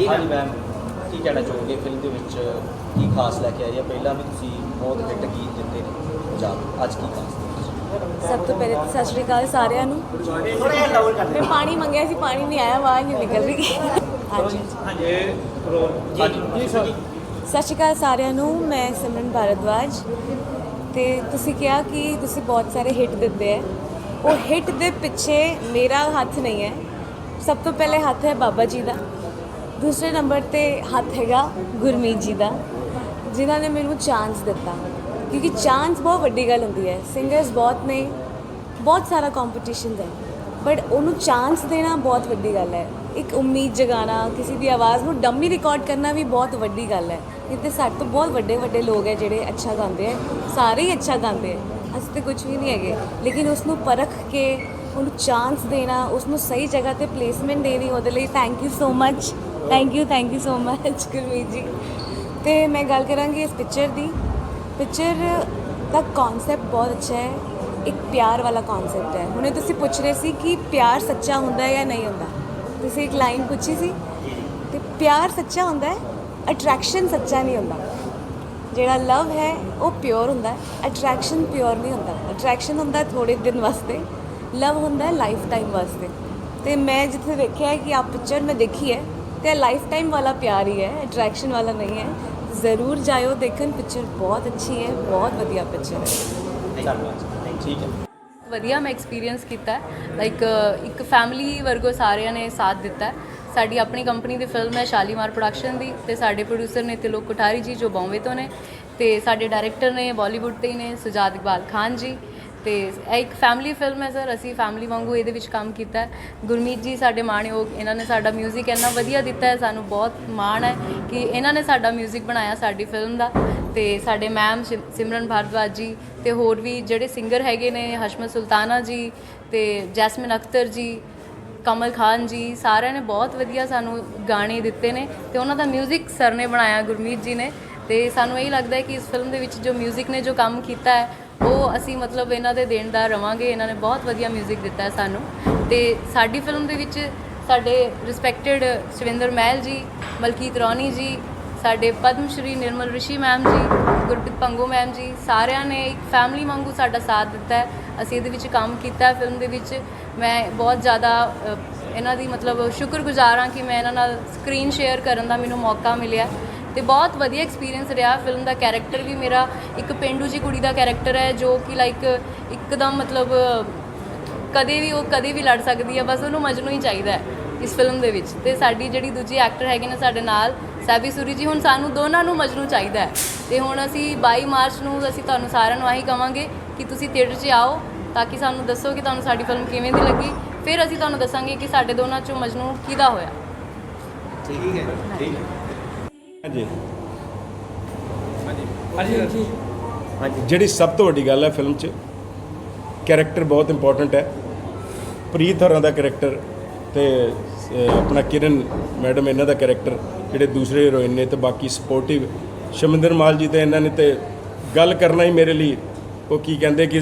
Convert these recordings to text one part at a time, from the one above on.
ਜੀ ਹਾਂਜੀ ਮੈਮ ਕੀ ਕਹਿਣਾ ਚਾਹੋਗੇ ਫਿਲਮ ਦੇ ਵਿੱਚ? ਕੀ ਖਾਸ ਲੈ ਕੇ ਆਏ ਆ? ਪਹਿਲਾਂ ਵੀ ਤੁਸੀਂ ਬਹੁਤ ਹਿੱਟ ਗੀਤ ਦਿੱਤੇ ਨੇ ਪੰਜਾਬ। ਅੱਜ ਕੀ ਖਾਸ? ਸਭ ਤੋਂ ਪਹਿਲੇ ਤਾਂ ਸਤਿ ਸ਼੍ਰੀ ਅਕਾਲ ਸਾਰਿਆਂ ਨੂੰ। ਥੋੜਾ ਜਿਹਾ ਡਾਊਨ ਕਰ ਮੈਂ ਪਾਣੀ ਮੰਗਿਆ ਸੀ ਪਾਣੀ ਨਹੀਂ ਆਇਆ ਆਵਾਜ਼ ਨਹੀਂ ਨਿਕਲ ਰਹੀ। ਹਾਂਜੀ। ਹਾਂਜੀ। ਸਰ ਸਤਿ ਸ਼੍ਰੀ ਅਕਾਲ ਸਾਰਿਆਂ ਨੂੰ ਮੈਂ ਸਿਮਰਨ ਭਾਰਦਵਾਜ। ਤੇ ਤੁਸੀਂ ਕਿਹਾ ਕਿ ਤੁਸੀਂ ਬਹੁਤ ਸਾਰੇ ਹਿੱਟ ਦਿੱਤੇ ਹੈ ਉਹ ਹਿੱਟ ਦੇ ਪਿੱਛੇ ਮੇਰਾ ਹੱਥ ਨਹੀਂ ਹੈ ਸਭ ਤੋਂ ਪਹਿਲੇ ਹੱਥ ਹੈ ਬਾਬਾ ਜੀ ਦਾ। ਦੂਸਰੇ ਨੰਬਰ ਤੇ ਹੱਥ ਹੈਗਾ ਗੁਰਮੀਤ ਜੀ ਦਾ, ਜਿਨ੍ਹਾਂ ਨੇ ਮੈਨੂੰ ਚਾਂਸ ਦਿੱਤਾ। ਕਿਉਂਕਿ ਚਾਂਸ ਬਹੁਤ ਵੱਡੀ ਗੱਲ ਹੁੰਦੀ ਹੈ। ਸਿੰਗਰਸ ਬਹੁਤ ਨੇ, ਬਹੁਤ ਸਾਰਾ ਕੰਪੀਟੀਸ਼ਨ ਹੈ। ਬਟ ਉਹਨੂੰ ਚਾਂਸ ਦੇਣਾ ਬਹੁਤ ਵੱਡੀ ਗੱਲ ਹੈ। ਇੱਕ ਉਮੀਦ ਜਗਾਉਣਾ, ਕਿਸੇ ਦੀ ਆਵਾਜ਼ ਨੂੰ ਡੰਮੀ ਰਿਕਾਰਡ ਕਰਨਾ ਵੀ ਬਹੁਤ ਵੱਡੀ ਗੱਲ ਹੈ। ਇੱਥੇ ਸਾਡੇ ਤੋਂ ਬਹੁਤ ਵੱਡੇ ਵੱਡੇ ਲੋਕ ਹੈ ਜਿਹੜੇ ਅੱਛਾ ਗਾਉਂਦੇ ਹੈ। ਸਾਰੇ ਹੀ ਅੱਛਾ ਗਾਉਂਦੇ ਹੈ। ਅਸੀਂ ਤੇ ਕੁਝ ਵੀ ਨਹੀਂ ਹੈਗੇ। ਲੇਕਿਨ ਉਸ ਨੂੰ ਪਰਖ ਕੇ, ਉਹਨੂੰ ਚਾਂਸ ਦੇਣਾ ਉਸ ਨੂੰ ਸਹੀ ਜਗ੍ਹਾ ਤੇ ਪਲੇਸਮੈਂਟ ਦੇਣੀ, ਉਹਦੇ ਲਈ thank you so much thank you thank you so much Gurmeet ji ਤੇ ਮੈਂ ਗੱਲ ਕਰਾਂਗੀ ਇਸ ਪਿਕਚਰ ਦੀ। ਪਿਕਚਰ ਦਾ ਕਨਸੈਪਟ ਬਹੁਤ ਅੱਛਾ ਹੈ। ਇੱਕ ਪਿਆਰ ਵਾਲਾ ਕਨਸੈਪਟ ਹੈ। ਹੁਣੇ ਤੁਸੀਂ ਪੁੱਛ ਰਹੇ ਸੀ ਕਿ ਪਿਆਰ ਸੱਚਾ ਹੁੰਦਾ ਹੈ ਜਾਂ ਨਹੀਂ ਹੁੰਦਾ। ਤੁਸੀਂ ਇੱਕ ਲਾਈਨ ਪੁੱਛੀ ਸੀ। ਤੇ ਪਿਆਰ ਸੱਚਾ ਹੁੰਦਾ ਹੈ ਅਟਰੈਕਸ਼ਨ ਸੱਚਾ ਨਹੀਂ ਹੁੰਦਾ। ਜਿਹੜਾ ਲਵ ਹੈ, ਉਹ ਪਿਓਰ ਹੁੰਦਾ ਹੈ। ਅਟਰੈਕਸ਼ਨ ਪਿਓਰ ਨਹੀਂ ਹੁੰਦਾ। ਅਟਰੈਕਸ਼ਨ ਹੁੰਦਾ ਥੋੜੇ ਦਿਨ ਵਾਸਤੇ। ਲਵ ਹੁੰਦਾ ਹੈ ਲਾਈਫ ਟਾਈਮ ਵਾਸਤੇ। ਤੇ ਮੈਂ ਜਿੱਥੇ ਦੇਖਿਆ ਕਿ ਆ ਪਿਕਚਰ ਮੈਂ ਦੇਖੀ ਹੈ। ਤੇ ਲਾਈਫ ਟਾਈਮ ਵਾਲਾ ਪਿਆਰ ਹੀ ਹੈ ਅਟਰੈਕਸ਼ਨ ਵਾਲਾ ਨਹੀਂ ਹੈ। ਜ਼ਰੂਰ ਜਾਇਓ ਦੇਖਣ ਪਿਕਚਰ ਬਹੁਤ ਅੱਛੀ ਹੈ ਬਹੁਤ ਵਧੀਆ ਪਿਕਚਰ ਹੈ। ਧੰਨਵਾਦ। ਠੀਕ ਹੈ ਵਧੀਆ ਮੈਂ ਐਕਸਪੀਰੀਅੰਸ ਕੀਤਾ ਲਾਈਕ ਇੱਕ ਫੈਮਿਲੀ ਵਰਗੋ ਸਾਰਿਆਂ ਨੇ ਸਾਥ ਦਿੱਤਾ ਹੈ। ਸਾਡੀ ਆਪਣੀ ਕੰਪਨੀ ਦੀ ਫਿਲਮ ਹੈ ਸ਼ਾਲੀਮਾਰ ਪ੍ਰੋਡਕਸ਼ਨ ਦੀ ਤੇ ਸਾਡੇ ਪ੍ਰੋਡਿਊਸਰ ਨੇ ਤਿਲੋਕ ਕੋਠਾਰੀ ਜੀ ਜੋ ਬੰਬੇ ਤੋਂ ਨੇ ਤੇ ਸਾਡੇ ਡਾਇਰੈਕਟਰ ਨੇ ਬਾਲੀਵੁੱਡ ਤੇ ਹੀ ਨੇ ਸੁਜਾਤ ਇਕਬਾਲ ਖਾਨ ਜੀ। ਤੇ ਇਹ ਇੱਕ ਫੈਮਿਲੀ ਫਿਲਮ ਹੈ ਸਰ ਅਸੀਂ ਫੈਮਿਲੀ ਵਾਂਗੂ ਇਹਦੇ ਵਿੱਚ ਕੰਮ ਕੀਤਾ ਹੈ ਗੁਰਮੀਤ ਜੀ ਸਾਡੇ ਮਾਣਯੋਗ ਇਹਨਾਂ ਨੇ ਸਾਡਾ 뮤직 ਇੰਨਾ ਵਧੀਆ ਦਿੱਤਾ ਹੈ ਸਾਨੂੰ ਬਹੁਤ ਮਾਣ ਹੈ ਕਿ ਇਹਨਾਂ ਨੇ ਸਾਡਾ 뮤직 ਬਣਾਇਆ ਸਾਡੀ ਫਿਲਮ ਦਾ ਤੇ ਸਾਡੇ ਮੈਮ ਸਿਮਰਨ ਭਾਰਦਵਾਜ ਜੀ ਤੇ ਹੋਰ ਵੀ ਜਿਹੜੇ ਸਿੰਗਰ ਹੈਗੇ ਨੇ ਹਸ਼ਮਤ ਸੁਲਤਾਨਾ ਜੀ ਤੇ ਜੈਸਮਿਨ ਅਖਤਰ ਜੀ ਕਮਲ ਖਾਨ ਜੀ ਸਾਰਿਆਂ ਨੇ ਬਹੁਤ ਵਧੀਆ ਸਾਨੂੰ ਗਾਣੇ ਦਿੱਤੇ ਨੇ ਤੇ ਉਹਨਾਂ ਦਾ 뮤직 ਸਰ ਨੇ ਬਣਾਇਆ ਗੁਰਮੀਤ ਜੀ ਨੇ ਤੇ ਸਾਨੂੰ ਇਹ ਲੱਗਦਾ ਹੈ ਕਿ ਇਸ ਫਿਲਮ ਦੇ ਵਿੱਚ ਜੋ 뮤직 ਨੇ ਜੋ ਕੰਮ ਕੀਤਾ ਹੈ ਉਹ ਅਸੀਂ ਮਤਲਬ ਇਹਨਾਂ ਦੇ ਦੇਣਦਾਰ ਰਵਾਂਗੇ, ਇਹਨਾਂ ਨੇ ਬਹੁਤ ਵਧੀਆ 뮤직 ਦਿੱਤਾ ਹੈ ਸਾਨੂੰ। ਤੇ ਸਾਡੀ ਫਿਲਮ ਦੇ ਵਿੱਚ ਸਾਡੇ ਰਿਸਪੈਕਟਡ ਸ਼ਵਿੰਦਰ ਮਹਿਲ ਜੀ, ਮਲਕੀਤ ਰੌਣੀ ਜੀ, ਸਾਡੇ ਪਦਮ ਸ਼੍ਰੀ ਨਿਰਮਲ ਰਿਸ਼ੀ ਮੈਮ ਜੀ, ਗੁਰਪ੍ਰੀਤ ਪੰਗੂ ਮੈਮ ਜੀ, ਸਾਰਿਆਂ ਨੇ ਇੱਕ ਫੈਮਿਲੀ ਵਾਂਗੂ ਸਾਡਾ ਸਾਥ ਦਿੱਤਾ ਅਸੀਂ ਇਹਦੇ ਵਿੱਚ ਕੰਮ ਕੀਤਾ ਫਿਲਮ ਦੇ ਵਿੱਚ। ਮੈਂ ਬਹੁਤ ਜ਼ਿਆਦਾ ਇਹਨਾਂ ਦੀ ਮਤਲਬ ਸ਼ੁਕਰਗੁਜ਼ਾਰ ਹਾਂ ਕਿ ਮੈਂ ਇਹਨਾਂ ਨਾਲ ਸਕਰੀਨ ਸ਼ੇਅਰ ਕਰਨ ਦਾ ਮੈਨੂੰ ਮੌਕਾ ਮਿਲਿਆ। ਤੇ ਬਹੁਤ ਵਧੀਆ ਐਕਸਪੀਰੀਅੰਸ ਰਿਹਾ ਫਿਲਮ ਦਾ ਕੈਰੈਕਟਰ ਵੀ ਮੇਰਾ। ਇੱਕ ਪਿੰਡੂ ਜੀ ਕੁੜੀ ਦਾ ਕੈਰੈਕਟਰ ਹੈ ਜੋ ਕਿ ਲਾਈਕ ਇੱਕਦਮ ਮਤਲਬ ਕਦੇ ਵੀ ਉਹ ਕਦੇ ਵੀ ਲੜ ਸਕਦੀ ਹੈ, ਬਸ ਉਹਨੂੰ ਮਜਨੂ ਹੀ ਚਾਹੀਦਾ ਹੈ ਇਸ ਫਿਲਮ ਦੇ ਵਿੱਚ। ਤੇ ਸਾਡੀ ਜਿਹੜੀ ਦੂਜੀ ਐਕਟਰ ਹੈਗੇ ਨੇ ਸਾਡੇ ਨਾਲ, ਸੈਬੀ ਸੂਰੀ ਜੀ, ਹੁਣ ਸਾਨੂੰ ਦੋਨਾਂ ਨੂੰ ਮਜਨੂ ਚਾਹੀਦਾ ਹੈ। ਤੇ ਹੁਣ ਅਸੀਂ 22 ਮਾਰਚ ਨੂੰ ਅਸੀਂ ਤੁਹਾਨੂੰ ਸਾਰਿਆਂ ਨੂੰ ਆਹੀ ਕਵਾਂਗੇ ਕਿ ਤੁਸੀਂ ਥੀਏਟਰ 'ਚ ਆਓ ਤਾਂ ਕਿ ਸਾਨੂੰ ਦੱਸੋ ਕਿ ਤੁਹਾਨੂੰ ਸਾਡੀ ਫਿਲਮ ਕਿਵੇਂ ਦੀ ਲੱਗੀ। ਫਿਰ ਅਸੀਂ ਤੁਹਾਨੂੰ ਦੱਸਾਂਗੇ ਕਿ ਸਾਡੇ ਦੋਨਾਂ 'ਚੋਂ ਮਜਨੂ ਕਿਹਦਾ ਹੋਇਆ। ਠੀਕ ਹੈ ਠੀਕ ਹੈ। ਹਾਂਜੀ। ਹਾਂਜੀ। ਜਿਹੜੀ ਸਭ ਤੋਂ ਵੱਡੀ ਗੱਲ ਹੈ ਫਿਲਮ 'ਚ ਕੈਰੈਕਟਰ ਬਹੁਤ ਇੰਪੋਰਟੈਂਟ ਹੈ। ਪ੍ਰੀਤ ਹੋਰਾਂ ਦਾ ਕੈਰੈਕਟਰ ਤੇ ਆਪਣਾ ਕਿਰਨ ਮੈਡਮ ਇਹਨਾਂ ਦਾ ਕੈਰੈਕਟਰ ਜਿਹੜੇ ਦੂਸਰੇ ਹੀਰੋਇਨ ਨੇ ਤੇ ਬਾਕੀ ਸਪੋਰਟਿਵ ਸ਼ਮਿੰਦਰ ਮਾਲ ਜੀ ਤੇ ਇਹਨਾਂ ਨੇ ਤੇ ਗੱਲ ਕਰਨਾ ਹੀ ਮੇਰੇ ਲਈ ਉਹ ਕੀ ਕਹਿੰਦੇ ਕਿ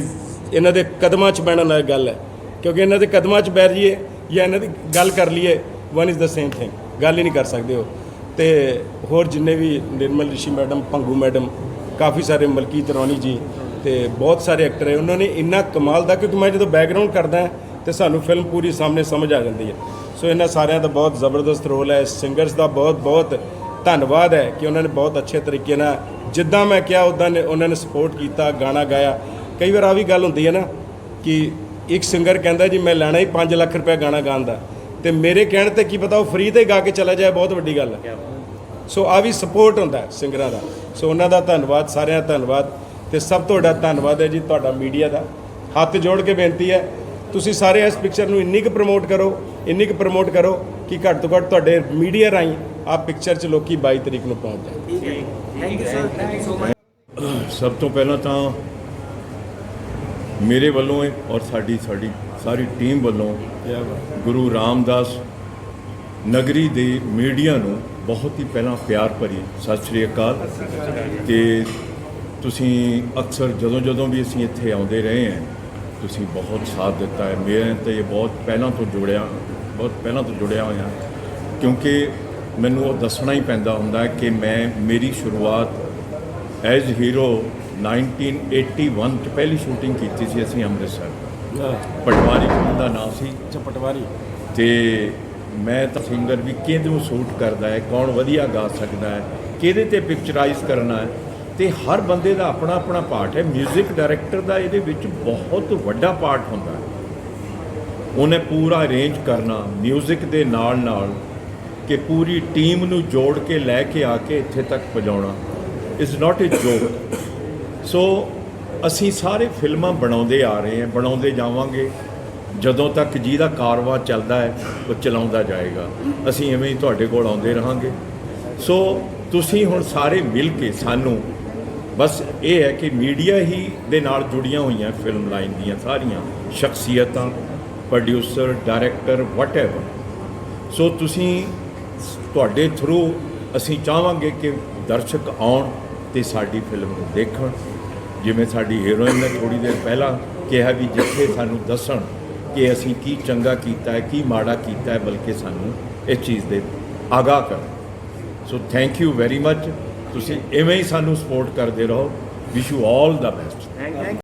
ਇਹਨਾਂ ਦੇ ਕਦਮਾਂ 'ਚ ਬਹਿਣ ਨਾਲ ਗੱਲ ਹੈ। ਕਿਉਂਕਿ ਇਹਨਾਂ ਦੇ ਕਦਮਾਂ 'ਚ ਬੈਠ ਜਾਈਏ ਜਾਂ ਇਹਨਾਂ ਦੀ ਗੱਲ ਕਰ ਲਈਏ one is the same thing ਗੱਲ ਹੀ ਨਹੀਂ ਕਰ ਸਕਦੇ ਹੋ ਤੇ ਹੋਰ ਜਿੰਨੇ ਵੀ ਨਿਰਮਲ ਰਿਸ਼ੀ ਮੈਡਮ, ਪੰਗੂ ਮੈਡਮ, ਕਾਫੀ ਸਾਰੇ ਮਲਕੀਤ ਰੌਣੀ ਜੀ ਤੇ ਬਹੁਤ ਸਾਰੇ ਐਕਟਰ ਹੈ, ਉਹਨਾਂ ਨੇ ਇੰਨਾ ਕਮਾਲ ਦਾ ਕਿਉਂਕਿ ਮੈਂ ਜਦੋਂ ਬੈਕਗ੍ਰਾਉਂਡ ਕਰਦਾ ਹਾਂ ਤੇ ਸਾਨੂੰ ਫਿਲਮ ਪੂਰੀ ਸਾਹਮਣੇ ਸਮਝ ਆ ਜਾਂਦੀ ਹੈ। ਸੋ ਇਹਨਾਂ ਸਾਰਿਆਂ ਦਾ ਬਹੁਤ ਜ਼ਬਰਦਸਤ ਰੋਲ ਹੈ ਸਿੰਗਰਸ ਦਾ ਬਹੁਤ ਬਹੁਤ ਧੰਨਵਾਦ ਹੈ ਕਿ ਉਹਨਾਂ ਨੇ ਬਹੁਤ ਅੱਛੇ ਤਰੀਕੇ ਨਾਲ ਜਿੱਦਾਂ ਮੈਂ ਕਿਹਾ ਉਦਾਂ ਨੇ ਉਹਨਾਂ ਨੇ ਸਪੋਰਟ ਕੀਤਾ, ਗਾਣਾ ਗਾਇਆ। ਕਈ ਵਾਰ ਆ ਵੀ ਗੱਲ ਹੁੰਦੀ ਹੈ ਨਾ ਕਿ ਇੱਕ ਸਿੰਗਰ ਕਹਿੰਦਾ ਜੀ, ਮੈਂ ਲੈਣਾ ਹੀ 5 ਲੱਖ ਰੁਪਏ ਗਾਣਾ ਗਾਉਣ ਦਾ। ਤੇ ਮੇਰੇ ਕਹਿਣ ਤੇ ਕੀ ਪਤਾ ਉਹ ਫ੍ਰੀ ਤੇ ਗਾ ਕੇ ਚਲਾ ਜਾਏ ਬਹੁਤ ਵੱਡੀ ਗੱਲ ਹੈ। ਸੋ ਆ ਵੀ ਸਪੋਰਟ ਹੁੰਦਾ ਹੈ ਸਿੰਗਰਾਂ ਦਾ। ਸੋ ਉਹਨਾਂ ਦਾ ਧੰਨਵਾਦ ਸਾਰਿਆਂ ਦਾ ਧੰਨਵਾਦ ਤੇ ਸਭ ਤੋਂ ਵੱਡਾ ਧੰਨਵਾਦ ਹੈ ਜੀ ਤੁਹਾਡਾ ਮੀਡੀਆ ਦਾ। ਹੱਥ ਜੋੜ ਕੇ ਬੇਨਤੀ ਹੈ ਤੁਸੀਂ ਸਾਰੇ ਇਸ ਪਿਕਚਰ ਨੂੰ ਇੰਨੀ ਕੁ ਪ੍ਰਮੋਟ ਕਰੋ ਇੰਨੀ ਕੁ ਪ੍ਰਮੋਟ ਕਰੋ ਕਿ ਘੱਟ ਤੋਂ ਘੱਟ ਤੁਹਾਡੇ ਮੀਡੀਆ ਰਾਹੀਂ ਆ ਪਿਕਚਰ 'ਚ ਲੋਕੀ 22 ਤਰੀਕ ਨੂੰ ਪਹੁੰਚ ਜਾਣ। ਠੀਕ ਹੈ thank you sir thank you so much ਸਭ ਤੋਂ ਪਹਿਲਾਂ ਤਾਂ ਮੇਰੇ ਵੱਲੋਂ ਔਰ ਸਾਡੀ ਸਾਡੀ ਸਾਰੀ ਟੀਮ ਵੱਲੋਂ ਗੁਰੂ ਰਾਮਦਾਸ ਨਗਰੀ ਦੇ ਮੀਡੀਆ ਨੂੰ ਬਹੁਤ ਹੀ ਪਹਿਲਾਂ ਪਿਆਰ ਭਰੀ ਸਤਿ ਸ੍ਰੀ ਅਕਾਲ। ਤੇ ਤੁਸੀਂ ਅਕਸਰ ਜਦੋਂ ਜਦੋਂ ਵੀ ਅਸੀਂ ਇੱਥੇ ਆਉਂਦੇ ਰਹੇ ਹਾਂ, ਤੁਸੀਂ ਬਹੁਤ ਸਾਥ ਦਿੱਤਾ ਹੈ। ਮੇਰੇ ਤੇ ਇਹ ਬਹੁਤ ਪਹਿਲਾਂ ਤੋਂ ਜੁੜਿਆ, ਬਹੁਤ ਪਹਿਲਾਂ ਤੋਂ ਜੁੜਿਆ ਹੋਇਆ। ਕਿਉਂਕਿ ਮੈਨੂੰ ਉਹ ਦੱਸਣਾ ਹੀ ਪੈਂਦਾ ਹੁੰਦਾ ਕਿ ਮੈਂ, ਮੇਰੀ ਸ਼ੁਰੂਆਤ ਐਜ਼ ਹੀਰੋ 1981 ਚ ਪਹਿਲੀ ਸ਼ੂਟਿੰਗ ਕੀਤੀ ਸੀ ਅਸੀਂ ਅੰਮ੍ਰਿਤਸਰ। ਪਟਵਾਰੀ ਫਿਲਮ ਦਾ ਨਾਮ ਸੀ ਪਟਵਾਰੀ ਤੇ ਮੈਂ ਤਾਂ ਸਿੰਗਰ ਵੀ ਕਿਹਦੇ ਨੂੰ ਸੂਟ ਕਰਦਾ ਹੈ ਕੌਣ ਵਧੀਆ ਗਾ ਸਕਦਾ ਹੈ ਕਿਹਦੇ ਤੇ ਪਿਕਚਰਾਈਜ਼ ਕਰਨਾ ਹੈ ਤੇ ਹਰ ਬੰਦੇ ਦਾ ਆਪਣਾ ਆਪਣਾ ਪਾਰਟ ਹੈ 뮤직 ਡਾਇਰੈਕਟਰ ਦਾ ਇਹਦੇ ਵਿੱਚ ਬਹੁਤ ਵੱਡਾ ਪਾਰਟ ਹੁੰਦਾ ਹੈ ਉਹਨੇ ਪੂਰਾ ਅਰੇਂਜ ਕਰਨਾ 뮤직 ਦੇ ਨਾਲ ਨਾਲ ਕਿ ਪੂਰੀ ਟੀਮ ਨੂੰ ਜੋੜ ਕੇ ਲੈ ਕੇ ਆ ਕੇ ਇੱਥੇ ਤੱਕ ਪਹੁੰਚਾਉਣਾ ਇਜ਼ ਨਾਟ ਅ ਜੋਕ ਸੋ ਅਸੀਂ ਸਾਰੇ ਫਿਲਮਾਂ ਬਣਾਉਂਦੇ ਆ ਰਹੇ ਹਾਂ, ਬਣਾਉਂਦੇ ਜਾਵਾਂਗੇ। ਜਦੋਂ ਤੱਕ ਜਿਹਦਾ ਕਾਰਵਾ ਚੱਲਦਾ ਹੈ, ਉਹ ਚਲਾਉਂਦਾ ਜਾਏਗਾ। ਅਸੀਂ ਐਵੇਂ ਹੀ ਤੁਹਾਡੇ ਕੋਲ ਆਉਂਦੇ ਰਹਾਂਗੇ। ਸੋ ਤੁਸੀਂ ਹੁਣ ਸਾਰੇ ਮਿਲ ਕੇ ਸਾਨੂੰ ਬਸ ਇਹ ਹੈ ਕਿ ਮੀਡੀਆ ਹੀ ਦੇ ਨਾਲ ਜੁੜੀਆਂ ਹੋਈਆਂ ਫਿਲਮ ਲਾਈਨ ਦੀਆਂ ਸਾਰੀਆਂ ਸ਼ਖਸੀਅਤਾਂ ਪ੍ਰੋਡਿਊਸਰ ਡਾਇਰੈਕਟਰ ਵਟਐਵਰ ਸੋ ਤੁਸੀਂ ਤੁਹਾਡੇ ਥਰੂ ਅਸੀਂ ਚਾਹਾਂਗੇ ਕਿ ਦਰਸ਼ਕ ਆਉਣ ਤੇ ਸਾਡੀ ਫਿਲਮ ਨੂੰ ਦੇਖਣ। ਜਿਵੇਂ ਸਾਡੀ ਹੀਰੋਇਨ ਨੇ ਥੋੜੀ ਦੇਰ ਪਹਿਲਾਂ ਕਿਹਾ ਵੀ ਜਿੱਥੇ ਸਾਨੂੰ ਦੱਸਣ ਕਿ ਅਸੀਂ ਕੀ ਚੰਗਾ ਕੀਤਾ ਹੈ, ਕੀ ਮਾੜਾ ਕੀਤਾ ਹੈ, ਬਲਕਿ ਸਾਨੂੰ ਇਸ ਚੀਜ਼ ਦੇ ਆਗਾਹ ਕਰਨ। So thank you very much ਤੁਸੀਂ ਇਵੇਂ ਹੀ ਸਾਨੂੰ ਸਪੋਰਟ ਕਰਦੇ ਰਹੋ। Wish you all the best